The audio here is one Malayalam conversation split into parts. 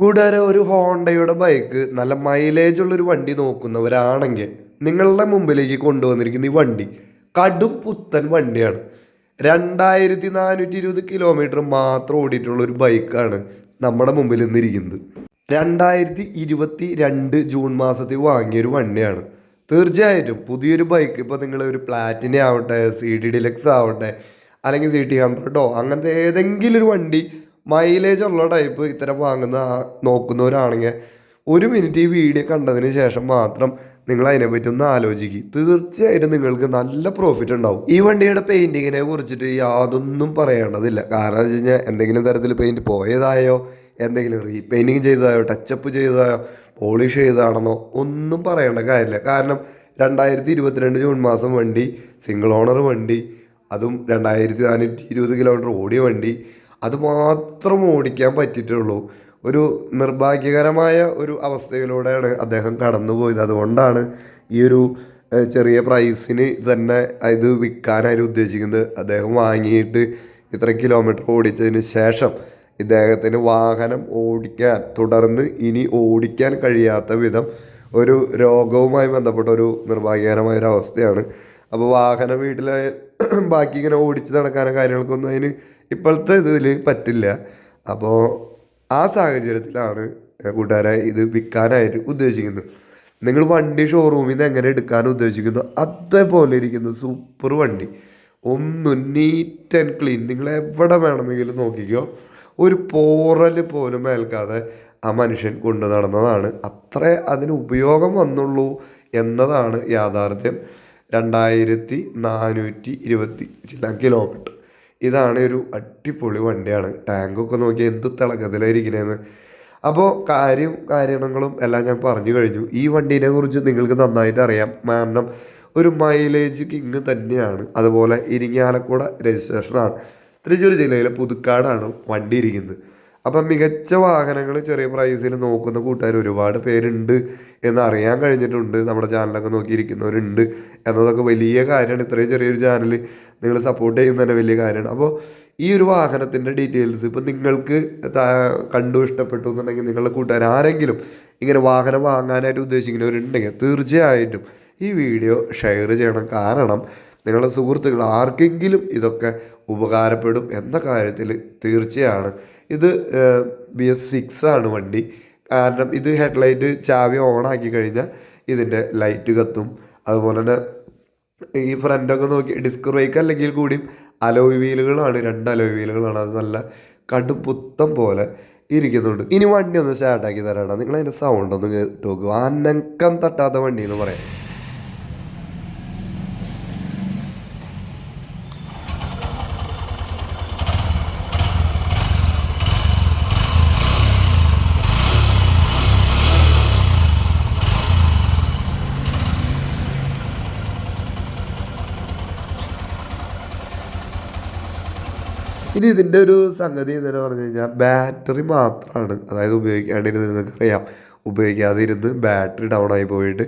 കൂടാതെ ഒരു ഹോണ്ടയുടെ ബൈക്ക് നല്ല മൈലേജ് ഉള്ളൊരു വണ്ടി നോക്കുന്നവരാണെങ്കിൽ നിങ്ങളുടെ മുമ്പിലേക്ക് കൊണ്ടുവന്നിരിക്കുന്ന ഈ വണ്ടി കടും പുത്തൻ വണ്ടിയാണ്. രണ്ടായിരത്തി നാനൂറ്റി ഇരുപത് കിലോമീറ്റർ മാത്രം ഓടിയിട്ടുള്ള ഒരു ബൈക്കാണ് നമ്മുടെ മുമ്പിൽ നിന്നിരിക്കുന്നത് രണ്ടായിരത്തി ഇരുപത്തി രണ്ട് ജൂൺ മാസത്തിൽ വാങ്ങിയൊരു വണ്ടിയാണ്. തീർച്ചയായിട്ടും പുതിയൊരു ബൈക്ക് ഇപ്പോൾ നിങ്ങൾ ഒരു പ്ലാറ്റിന ആവട്ടെ സി ഡി ഡിലക്സ് ആവട്ടെ അല്ലെങ്കിൽ സി ടി ഹൺഡ്രഡോ അങ്ങനത്തെ ഏതെങ്കിലും ഒരു വണ്ടി മൈലേജ് ഉള്ള ടൈപ്പ് ഇത്തരം വാങ്ങുന്ന നോക്കുന്നവരാണെങ്കിൽ ഒരു മിനിറ്റ് ഈ വീഡിയോ കണ്ടതിന് ശേഷം മാത്രം നിങ്ങൾ അതിനെപ്പറ്റി ഒന്ന് ആലോചിക്കും. തീർച്ചയായിട്ടും നിങ്ങൾക്ക് നല്ല പ്രോഫിറ്റ് ഉണ്ടാവും. ഈ വണ്ടിയുടെ പെയിന്റിങ്ങിനെ കുറിച്ചിട്ട് യാതൊന്നും പറയേണ്ടതില്ല. കാരണം വെച്ച് കഴിഞ്ഞാൽ എന്തെങ്കിലും തരത്തിൽ പെയിന്റ് പോയതായോ എന്തെങ്കിലും റീപെയിന്റിങ് ചെയ്തതായോ ടച്ചപ്പ് ചെയ്തതായോ പോളിഷ് ചെയ്തതാണെന്നോ ഒന്നും പറയേണ്ട കാര്യമില്ല. കാരണം രണ്ടായിരത്തി ഇരുപത്തിരണ്ട് ജൂൺ മാസം വണ്ടി സിംഗിൾ ഓണർ വണ്ടി അതും രണ്ടായിരത്തി നാനൂറ്റി ഇരുപത് കിലോമീറ്റർ ഓടിയ വണ്ടി അത് മാത്രം ഓടിക്കാൻ പറ്റിയിട്ടുള്ളൂ. ഒരു നിർഭാഗ്യകരമായ ഒരു അവസ്ഥയിലൂടെയാണ് അദ്ദേഹം കടന്നുപോയത്. അതുകൊണ്ടാണ് ഈ ഒരു ചെറിയ പ്രൈസിന് തന്നെ ഇത് വിൽക്കാനായിട്ട് ഉദ്ദേശിക്കുന്നത്. അദ്ദേഹം വാങ്ങിയിട്ട് ഇത്ര കിലോമീറ്റർ ഓടിച്ചതിന് ശേഷം ഇദ്ദേഹത്തിന് വാഹനം ഓടിക്കാൻ തുടർന്ന് ഇനി ഓടിക്കാൻ കഴിയാത്ത വിധം ഒരു രോഗവുമായി ബന്ധപ്പെട്ട ഒരു നിർഭാഗ്യകരമായ ഒരു അവസ്ഥയാണ്. അപ്പോൾ വാഹനം വീട്ടിലെ ബാക്കി ഇങ്ങനെ ഓടിച്ച് നടക്കാനോ കാര്യങ്ങൾക്കൊന്നും അതിന് ഇപ്പോഴത്തെ ഇതിൽ പറ്റില്ല. അപ്പോൾ ആ സാഹചര്യത്തിലാണ് കൂട്ടുകാരെ ഇത് വിൽക്കാനായിട്ട് ഉദ്ദേശിക്കുന്നത്. നിങ്ങൾ വണ്ടി ഷോറൂമിൽ നിന്ന് എങ്ങനെ എടുക്കാൻ ഉദ്ദേശിക്കുന്നു? അതേപോലെ ഇരിക്കുന്നു സൂപ്പർ വണ്ടി. ഒന്നും നീറ്റ് ആൻഡ് ക്ലീൻ നിങ്ങൾ എവിടെ വേണമെങ്കിലും നോക്കിക്കോ. ഒരു പോറൽ പോലും ഏൽക്കാതെ ആ മനുഷ്യൻ കൊണ്ടു നടന്നതാണ്. അത്രേ അതിന് ഉപയോഗം വന്നുള്ളൂ എന്നതാണ് യാഥാർത്ഥ്യം. രണ്ടായിരത്തി നാനൂറ്റി ഇരുപത്തി ചില കിലോമീറ്റർ ഇതാണ് ഒരു അടിപൊളി വണ്ടിയാണ്. ടാങ്കൊക്കെ നോക്കി എന്ത് തിളക്കത്തിലായിരിക്കണേന്ന്. അപ്പോൾ കാര്യം കാര്യങ്ങളും എല്ലാം ഞാൻ പറഞ്ഞു കഴിഞ്ഞു. ഈ വണ്ടീനെ കുറിച്ച് നിങ്ങൾക്ക് നന്നായിട്ട് അറിയാം. കാരണം ഒരു മൈലേജ് കിങ് തന്നെയാണ്. അതുപോലെ ഇരിങ്ങാലക്കുട രജിസ്ട്രേഷനാണ്. തൃശ്ശൂർ ജില്ലയിലെ പുതുക്കാടാണ് വണ്ടി ഇരിക്കുന്നത്. അപ്പം മികച്ച വാഹനങ്ങൾ ചെറിയ പ്രൈസിൽ നോക്കുന്ന കൂട്ടുകാർ ഒരുപാട് പേരുണ്ട് എന്ന് അറിയാൻ കഴിഞ്ഞിട്ടുണ്ട്. നമ്മുടെ ചാനലൊക്കെ നോക്കിയിരിക്കുന്നവരുണ്ട് എന്നതൊക്കെ വലിയ കാര്യമാണ്. ഇത്രയും ചെറിയൊരു ചാനൽ നിങ്ങൾ സപ്പോർട്ട് ചെയ്യുന്നത് തന്നെ വലിയ കാര്യമാണ്. അപ്പോൾ ഈ ഒരു വാഹനത്തിന്റെ ഡീറ്റെയിൽസ് ഇപ്പം നിങ്ങൾക്ക് കണ്ടു ഇഷ്ടപ്പെട്ടു എന്നുണ്ടെങ്കിൽ നിങ്ങളുടെ കൂട്ടുകാർ ആരെങ്കിലും ഇങ്ങനെ വാഹനം വാങ്ങാനായിട്ട് ഉദ്ദേശിക്കുന്നവരുണ്ടെങ്കിൽ തീർച്ചയായിട്ടും ഈ വീഡിയോ ഷെയർ ചെയ്യണം. കാരണം നിങ്ങളുടെ സുഹൃത്തുക്കൾ ആർക്കെങ്കിലും ഇതൊക്കെ ഉപകാരപ്പെടും എന്ന കാര്യത്തിൽ തീർച്ചയാണ് ഇത് ബി എസ് സിക്സ് ആണ് വണ്ടി. കാരണം ഇത് ഹെഡ്ലൈറ്റ് ചാവി ഓൺ ആക്കി കഴിഞ്ഞാൽ ഇതിന്റെ ലൈറ്റ് കത്തും. അതുപോലെ തന്നെ ഈ ഫ്രണ്ടൊക്കെ നോക്കി ഡിസ്ക് ബ്രേക്ക് അല്ലെങ്കിൽ കൂടിയും അലോയ് വീലുകളാണ് രണ്ട് അലോയ് വീലുകളാണ് അത് നല്ല കടുപ്പുത്തം പോലെ ഇരിക്കുന്നുണ്ട്. ഇനി വണ്ടി ഒന്ന് സ്റ്റാർട്ടാക്കി തരാണ് നിങ്ങൾ അതിന്റെ സൗണ്ട് ഒന്ന് കേട്ട് നോക്കുക അനക്കം തട്ടാത്ത വണ്ടി എന്ന് പറയാം. ഇനി ഇതിന്റെ ഒരു സംഗതി എന്ന് പറഞ്ഞു കഴിഞ്ഞാൽ ബാറ്ററി മാത്രമാണ് അതായത് ഉപയോഗിക്കാണ്ടിരുന്നത് നിങ്ങൾക്കറിയാം ഉപയോഗിക്കാതെ ഇരുന്ന് ബാറ്ററി ഡൗൺ ആയി പോയിട്ട്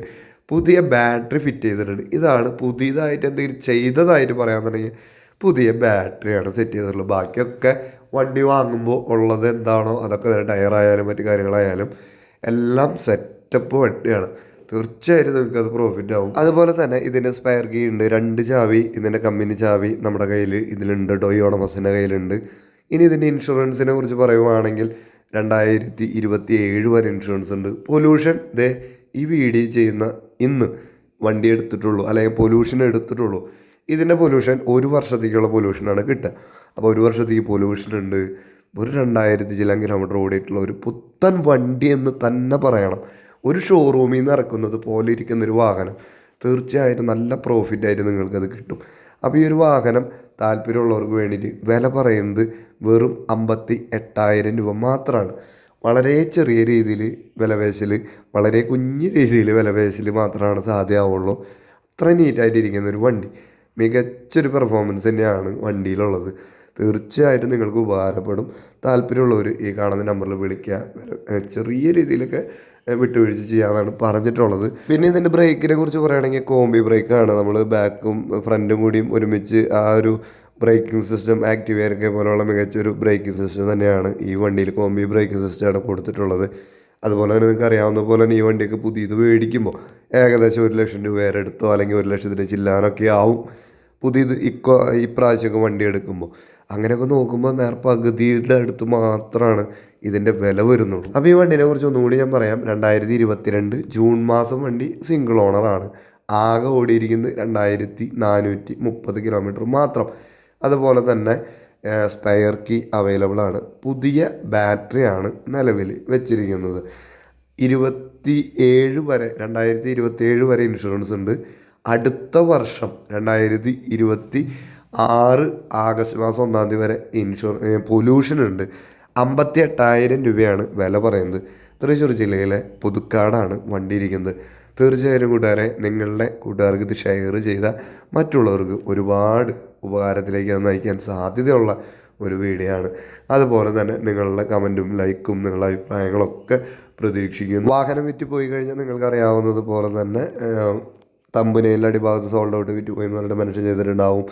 പുതിയ ബാറ്ററി ഫിറ്റ് ചെയ്തിട്ടുണ്ട്. ഇതാണ് പുതിയതായിട്ട് എന്തെങ്കിലും ചെയ്തതായിട്ട് പറയാൻ പറയാന്നുണ്ടെങ്കിൽ പുതിയ ബാറ്ററിയാണ് സെറ്റ് ചെയ്തിട്ടുള്ളത്. ബാക്കിയൊക്കെ വണ്ടി വാങ്ങുമ്പോൾ ഉള്ളത് എന്താണോ അതൊക്കെ ടയറായാലും മറ്റു കാര്യങ്ങളായാലും എല്ലാം സെറ്റപ്പ് വണ്ടിയാണ്. തീർച്ചയായിട്ടും നിങ്ങൾക്ക് അത് പ്രോഫിറ്റ് ആവും. അതുപോലെ തന്നെ ഇതിന്റെ സ്പയർ കീ ഉണ്ട്. രണ്ട് ചാവി ഇതിന്റെ കമ്പനി ചാവി നമ്മുടെ കയ്യിൽ ഇതിലുണ്ട് ടൊയോണമസിന്റെ കയ്യിലുണ്ട്. ഇനി ഇതിന്റെ ഇൻഷുറൻസിനെ കുറിച്ച് പറയുവാണെങ്കിൽ രണ്ടായിരത്തി ഇരുപത്തി ഏഴ് വരെ ഇൻഷുറൻസ് ഉണ്ട്. പൊല്യൂഷൻ ദേ ഈ വീഡിയോ ചെയ്യുന്ന ഇന്ന് വണ്ടി എടുത്തിട്ടുള്ളൂ. അല്ലെങ്കിൽ പൊല്യൂഷൻ എടുത്തിട്ടുള്ളൂ. ഇതിന്റെ പൊല്യൂഷൻ ഒരു വർഷത്തേക്കുള്ള പൊല്യൂഷനാണ് കിട്ടുക. അപ്പോൾ ഒരു വർഷത്തേക്ക് പൊല്യൂഷൻ ഉണ്ട്. ഒരു രണ്ടായിരത്തി ചില കിലോമീറ്റർ ഓടിയിട്ടുള്ള ഒരു പുത്തൻ വണ്ടി എന്ന് തന്നെ പറയണം. ഒരു ഷോറൂമിൽ നിന്ന് ഇറക്കുന്നത് പോലെ ഇരിക്കുന്ന ഒരു വാഹനം തീർച്ചയായിട്ടും നല്ല പ്രോഫിറ്റായിട്ട് നിങ്ങൾക്കത് കിട്ടും. അപ്പോൾ ഈ ഒരു വാഹനം താല്പര്യമുള്ളവർക്ക് വേണ്ടിയിട്ട് വില പറയുന്നത് വെറും അമ്പത്തി എട്ടായിരം രൂപ മാത്രമാണ് വളരെ ചെറിയ രീതിയിൽ വിലപേശൽ വളരെ കുഞ്ഞു രീതിയിൽ വിലപേശൽ മാത്രമാണ് സാധ്യമാവുള്ളൂ. അത്ര നീറ്റായിട്ടിരിക്കുന്ന ഒരു വണ്ടി. മികച്ചൊരു പെർഫോമൻസ് തന്നെയാണ് വണ്ടിയിലുള്ളത്. തീർച്ചയായിട്ടും നിങ്ങൾക്ക് ഉപകാരപ്പെടും. താല്പര്യമുള്ളവർ ഈ കാണുന്ന നമ്പറിൽ വിളിക്കുക. ചെറിയ രീതിയിലൊക്കെ വിട്ടുവീഴ്ച ചെയ്യാമെന്നാണ് പറഞ്ഞിട്ടുള്ളത്. പിന്നെ ഇതിന്റെ ബ്രേക്കിനെ കുറിച്ച് പറയുകയാണെങ്കിൽ കോമ്പി ബ്രേക്കാണ് നമ്മൾ ബാക്കും ഫ്രണ്ടും കൂടിയും ഒരുമിച്ച് ആ ഒരു ബ്രേക്കിംഗ് സിസ്റ്റം ആക്റ്റീവ് മികച്ച മികച്ചൊരു ബ്രേക്കിംഗ് സിസ്റ്റം തന്നെയാണ് ഈ വണ്ടിയിൽ കോമ്പി ബ്രേക്കിംഗ് സിസ്റ്റമാണ് കൊടുത്തിട്ടുള്ളത്. അതുപോലെ തന്നെ നിങ്ങൾക്ക് അറിയാവുന്ന പോലെ തന്നെ ഈ വണ്ടിയൊക്കെ പുതിയത് മേടിക്കുമ്പോൾ ഏകദേശം ഒരു ലക്ഷം രൂപ വരെ എടുത്തോ അല്ലെങ്കിൽ ഒരു ലക്ഷത്തിന് ചില്ലാനൊക്കെ ആവും. പുതിയത് ഇക്കോ ഇപ്രാവശ്യമൊക്കെ വണ്ടി എടുക്കുമ്പോൾ. അങ്ങനെയൊക്കെ നോക്കുമ്പോൾ നേർ പകുതിയുടെ അടുത്ത് മാത്രമാണ് ഇതിന്റെ വില വരുന്നുള്ളൂ. അപ്പോൾ ഈ വണ്ടിനെ കുറിച്ച് ഒന്നുകൂടി ഞാൻ പറയാം. രണ്ടായിരത്തി ഇരുപത്തിരണ്ട് ജൂൺ മാസം വണ്ടി സിംഗിൾ ഓണറാണ് ആകെ ഓടിയിരിക്കുന്നത് രണ്ടായിരത്തി നാനൂറ്റി മുപ്പത് കിലോമീറ്റർ മാത്രം. അതുപോലെ തന്നെ സ്പെയർ കീ അവൈലബിൾ ആണ്. പുതിയ ബാറ്ററിയാണ് നിലവിൽ വെച്ചിരിക്കുന്നത്. ഇരുപത്തി ഏഴ് വരെ രണ്ടായിരത്തി ഇരുപത്തി ഏഴ് വരെ ഇൻഷുറൻസ് ഉണ്ട്. അടുത്ത വർഷം രണ്ടായിരത്തി ഇരുപത്തി ആറ് ആഗസ്റ്റ് മാസം ഒന്നാം തീയതി വരെ ഇൻഷുർ പൊല്യൂഷൻ ഉണ്ട് അമ്പത്തി എട്ടായിരം രൂപയാണ് വില പറയുന്നത്. തൃശ്ശൂർ ജില്ലയിലെ പുതുക്കാടാണ് വണ്ടി ഇരിക്കുന്നത് തീർച്ചയായും കൂട്ടുകാരെ നിങ്ങളുടെ കൂട്ടുകാർക്ക് ഇത് ഷെയർ ചെയ്ത മറ്റുള്ളവർക്ക് ഒരുപാട് ഉപകാരത്തിലേക്ക് അത് നയിക്കാൻ സാധ്യതയുള്ള ഒരു വീഡിയോ ആണ്. അതുപോലെ തന്നെ നിങ്ങളുടെ കമന്റും ലൈക്കും നിങ്ങളുടെ അഭിപ്രായങ്ങളൊക്കെ പ്രതീക്ഷിക്കുന്നു. വാഹനം വിറ്റ് പോയി കഴിഞ്ഞാൽ നിങ്ങൾക്ക് അറിയാവുന്നത് പോലെ തന്നെ തമ്പനയിൽ അടിഭാഗത്ത് സോൾഡ് ഔട്ട് വിറ്റ് പോയി എന്ന് പറഞ്ഞിട്ട് മനുഷ്യൻ ചെയ്തിട്ടുണ്ടാവും.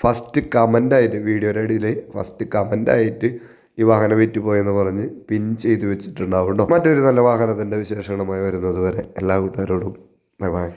ഫസ്റ്റ് കമന്റായിട്ട് വീഡിയോയുടെ അടിയിൽ ഫസ്റ്റ് കമന്റായിട്ട് ഈ വാഹനം വിറ്റ് പോയെന്ന് പറഞ്ഞ് പിൻ ചെയ്ത് വെച്ചിട്ടുണ്ടാവും കേട്ടോ. മറ്റൊരു നല്ല വാഹനത്തിന്റെ വിശേഷണമായി വരുന്നത് വരെ എല്ലാ കൂട്ടുകാരോടും ബൈ ബൈ.